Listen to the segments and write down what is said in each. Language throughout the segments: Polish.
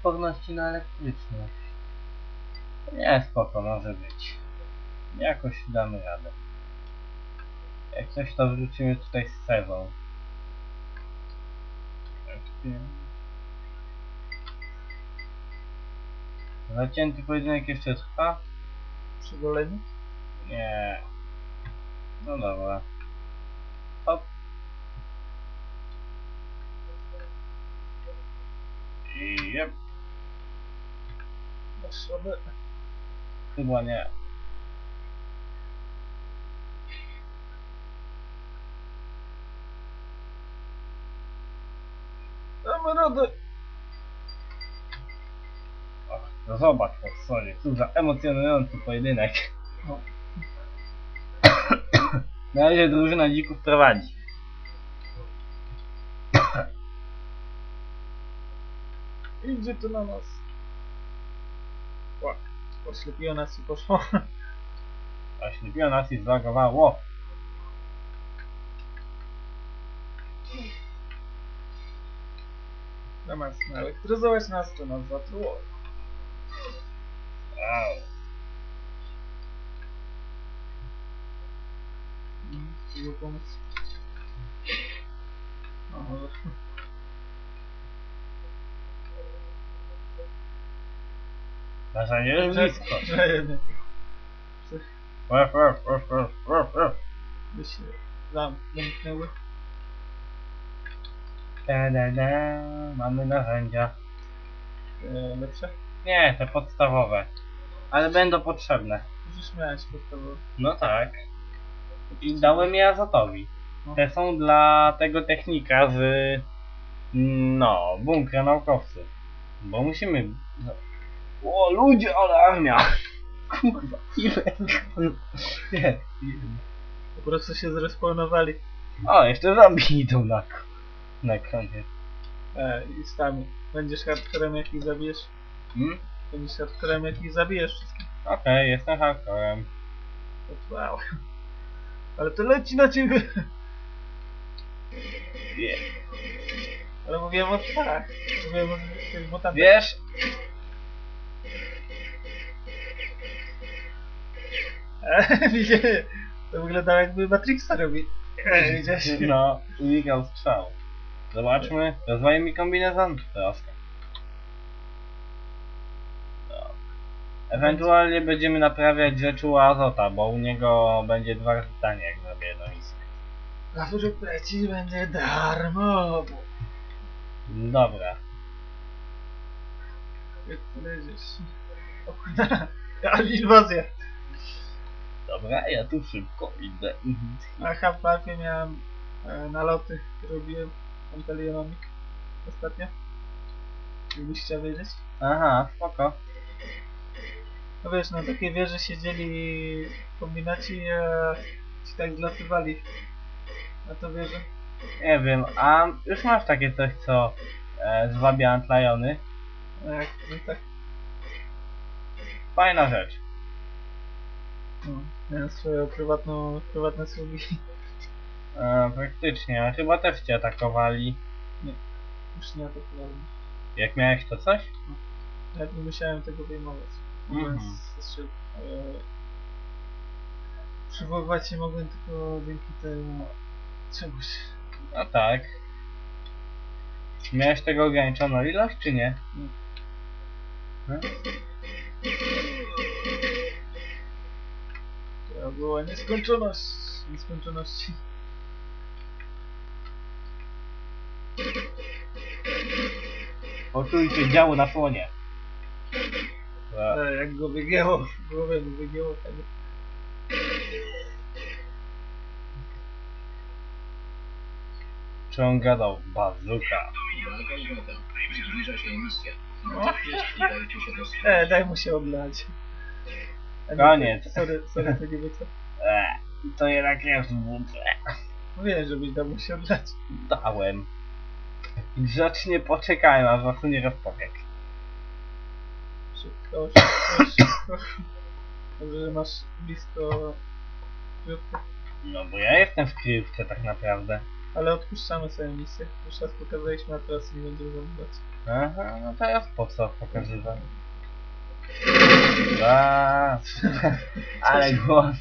odporności na elektryczność. Nie, spoko, może być. Jakoś damy radę. Jak coś to wrócimy tutaj z sewą. Zacięty pojedynek jeszcze trwa? Przy goleniu? Nie. No dobra. Nie. Damy radę! Och, no zobacz to, sorry. Cóż za emocjonujący pojedynek. No. Na razie drużyna dzików prowadzi. Idzie to na nas. Ła, Oślepiło nas i poszło. Oślepiło nas i zlagowało. Zamiast naelektryzować nas, to nas zatruło. Wow. Jego pomóc. No, może. Na razie jest blisko. Ruff, ruff, ruff, ruff. By się zam- zamknęły. Da, da, da. Mamy narzędzia. E, lepsze? Nie, te podstawowe. Ale będą potrzebne. Już miałeś podstawowe. No tak. I dałem je Azotowi. No. Te są dla tego technika z... No, bunkra naukowców. Bo musimy... O, ludzie, ale armia! Kurwa, ile... Nie, Po prostu się zrespawnowali. O, jeszcze zombie idą na, na koniec. E, I stami. Będziesz hardcorem jak ich zabijesz? Hmm? Będziesz hardcorem jak ich zabijesz wszystkich. Okej, jestem hardcorem. Wow. Ale to leci na ciebie. Wie, Ale mówiłem o psach. Mówiłem o tych mutantach. wiesz? widzicie? To wyglądało jakby Matrixa robi. E, widziałeś? No, unikał strzał. Zobaczmy. Rozwaję mi kombinezon? Troszkę. No. Ewentualnie będziemy naprawiać rzeczy u Azota, bo u niego będzie dwa razy taniej jak zrobię jedno misję. A wyrób leci będzie darmo. Dobra. Jak leżysz. O kurde. Ale inwazja. Dobra, ja tu szybko idę. A Half-Life miałem e, naloty, robiłem pantalionami ostatnio. Gdybyś chciał wiedzieć. Aha, spoko. No wiesz, na takiej wieży siedzieli kombinaci, a ci tak zlatywali na to wieżę. Nie wiem, a już masz takie coś, co e, zwabia antlajony? Jak, no tak, Fajna rzecz. No, miałem swoją prywatną, prywatne sługi. E, praktycznie, a chyba też cię atakowali. Już nie atakowałem. Jak miałeś to coś? Nawet nie musiałem tego wyjmować. Mogłem Mhm. z, e, przywoływać się mogłem tylko dzięki temu czemuś. No tak. Miałeś tego ograniczoną ilość, czy nie? Nie. Hmm? Była nieskończoność nieskończoności. Poczujcie działo na słonie. E, Ale jak go wygięło, głowę mu wygięło tak. Czy on gadał? Bazuka. Zbliża się misja. No. Natychmiast udajcie się do E, daj mu się odlać. Nie, Koniec. Sorry, sorry, to nie wyco. E, to jednak jest wódze. Mówiłem, żebyś dał mu się odlać. Dałem. Grzecznie poczekałem, aż was nie rozpowiek. Szybko, szybko, szybko. Dobrze, że masz blisko krypty. No bo ja jestem w kryjówce tak naprawdę. Ale odpuszczamy sobie misję. Już raz pokazaliśmy, a teraz nie będziemy zamykać. Aha, no teraz po co pokazywać? A, ale głos.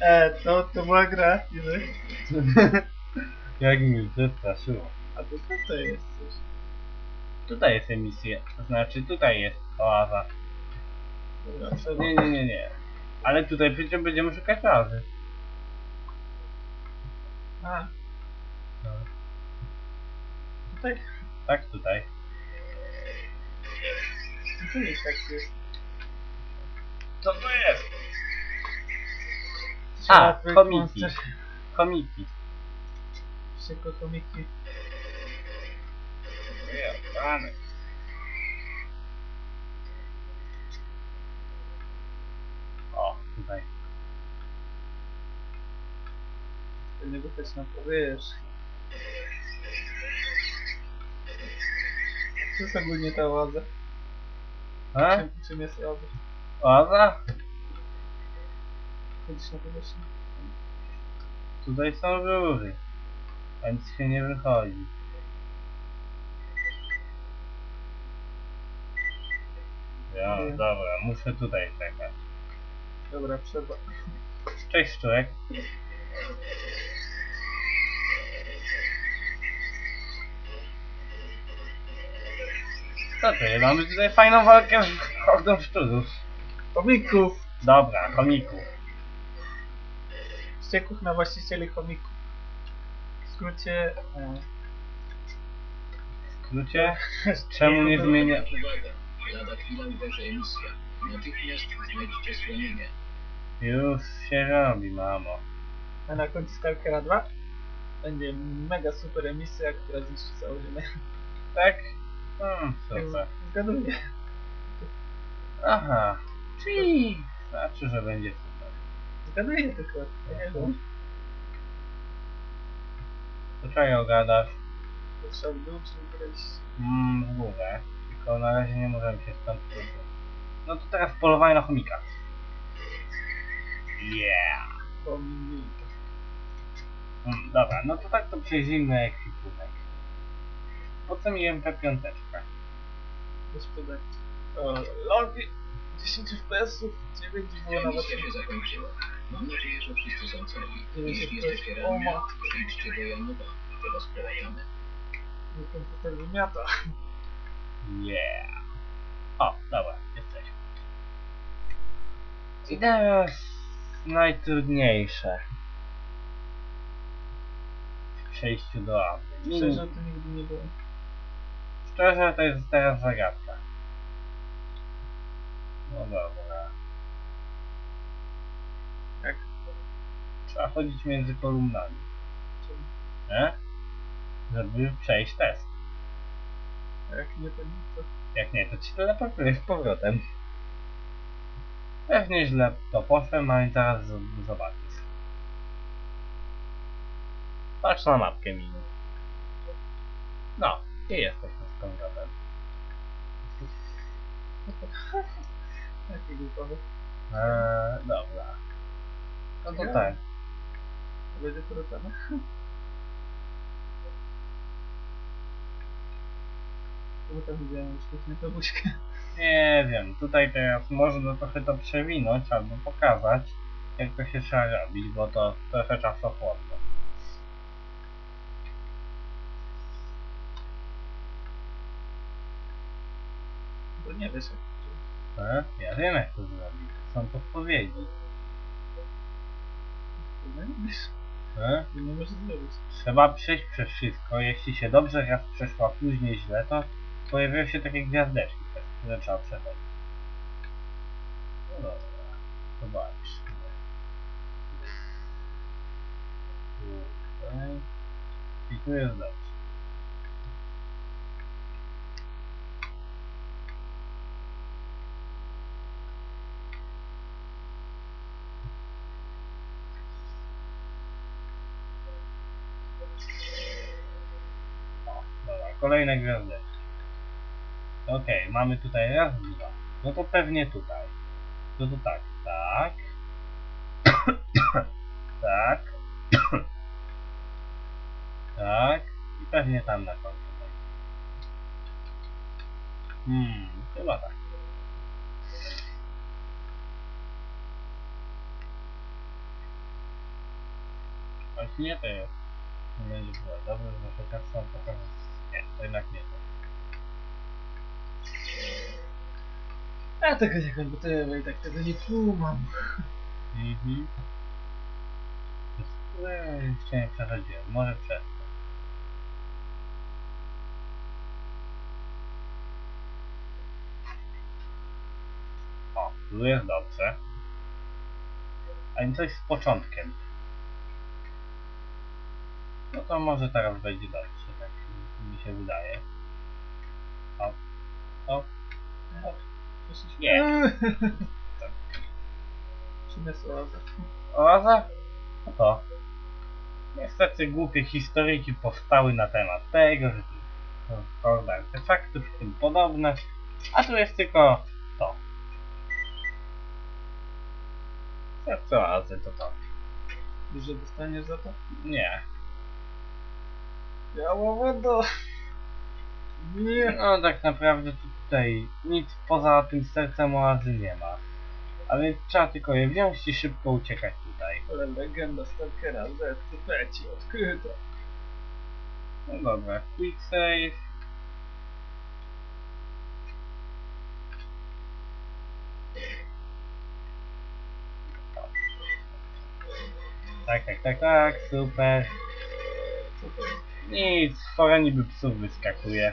E, to, to była gra, Iwy. Jak mi wystraszyło. A to tutaj jest coś. Tutaj jest emisja, to znaczy tutaj jest oaza. Dobra. Nie, nie, nie, nie. Ale tutaj przecież będziemy szukać razy. A. No. Tutaj? Tak, tutaj. Tu jest tak jest. Co to jest? A, wy- komiki. monster- Komiki. Szybko komiki. Rany. O, tutaj. Nie wychodź na powierzchnię. To jest ogólnie ta ładza. A? Czym, czym jest ładza? Oaza? Chodzisz na powierzchnię. Tutaj są rury. A nic się nie wychodzi. Ja, Nie. dobra, muszę tutaj czekać. Dobra, trzeba. Cześć Szczurek. Ty, mamy tutaj fajną walkę z hordą szczurów. Chomików! Dobra, chomików. Ścieków na właścicieli chomików. W skrócie... E, W skrócie, czemu nie zmienia... Uwaga, lada chwila uderzy emisja. Natychmiast znajdźcie schronienie. Już się robi, mamo. a na końcu Stalkera 2 będzie mega super emisja, która zniszczy całą ziemię. Tak? Hmm, super. Zgaduję. Aha, czyli znaczy, że będzie super. Zgaduję tylko. Nie wiem. To czego gadasz? To Trzeba w dół czy wejść. Mm, w górę. Tylko na razie nie możemy się stąd wybrać. No to teraz polowanie na chomika. Yeah! Pomnij. Mm, dobra, no to tak to przejrzyjmy ekwipunek. Po co mi MP5? Gospodarki. Logi. 10 FPS-ów, 9 było nawet. Mam nadzieję, że wszyscy są cali. Jeśli jesteście O ranni, przyjdźcie do Janowa. Teraz połatamy. Mój komputer wymiata. Yeah! O, dobra, jesteśmy. I teraz najtrudniejsze. W przejściu do Awy. Szczerze, to nigdy nie było. Szczerze, to jest teraz zagadka. No dobra. Jak? Trzeba chodzić między kolumnami, nie? Żeby przejść test. A jak nie, to nie to. Jak nie, to ci teleportujesz z powrotem. Pewnie źle to poszłem, ale zaraz zobaczysz. Patrz na mapkę mini. No, i jesteśmy powrotem. Jakie głupowe. Eee, dobra. No to Ja. tak. Będzie porotane? Bo tam widziałem to buźkę. Nie wiem, tutaj teraz można trochę to przewinąć albo pokazać, jak to się trzeba robić, bo to trochę czasochłonne. Nie jak. E? Ja wiem jak to zrobić. Są podpowiedzi. No nie wiesz. E? Nie zrobić. Trzeba przejść przez wszystko. Jeśli się dobrze raz przeszła, później źle, to pojawiają się takie gwiazdeczki, przez które trzeba przechodzić. No dobra, zobaczmy. Tutaj. I tu jest dobrze. Kolejne gwiazdeczki. Okej, mamy tutaj raz, dwa. No to pewnie tutaj. No to tak, tak. tak. Tak. I pewnie tam na końcu. Hmm, chyba tak. Choć nie to jest. Nie było dobrze, że chociaż są trochę... Nie, to jednak nie to. Ja tego nie komputuję, bo i tak tego nie kumam. Mhm. Eee, Jeszcze nie przechodziłem, może przez to. O, tu jest dobrze. A nie coś z początkiem. No to może teraz będzie dobrze, się wydaje. O, o, Słyszysz? Nie. Przyniosła Oaza? No to. Niestety głupie historyki powstały na temat tego, że tu horda artefaktów i tym podobne. A tu jest tylko to. Serce oazy to to. Dużo dostaniesz za to? Nie. Biała woda. Nie. No tak naprawdę tutaj nic poza tym sercem oazy nie ma. Ale trzeba tylko je wziąć i szybko uciekać tutaj. Ale legenda Stalkera ZCP ci odkryta. No dobra, quick save. Tak, tak, tak, tak, super. Jest? Nic, fora niby psów wyskakuje.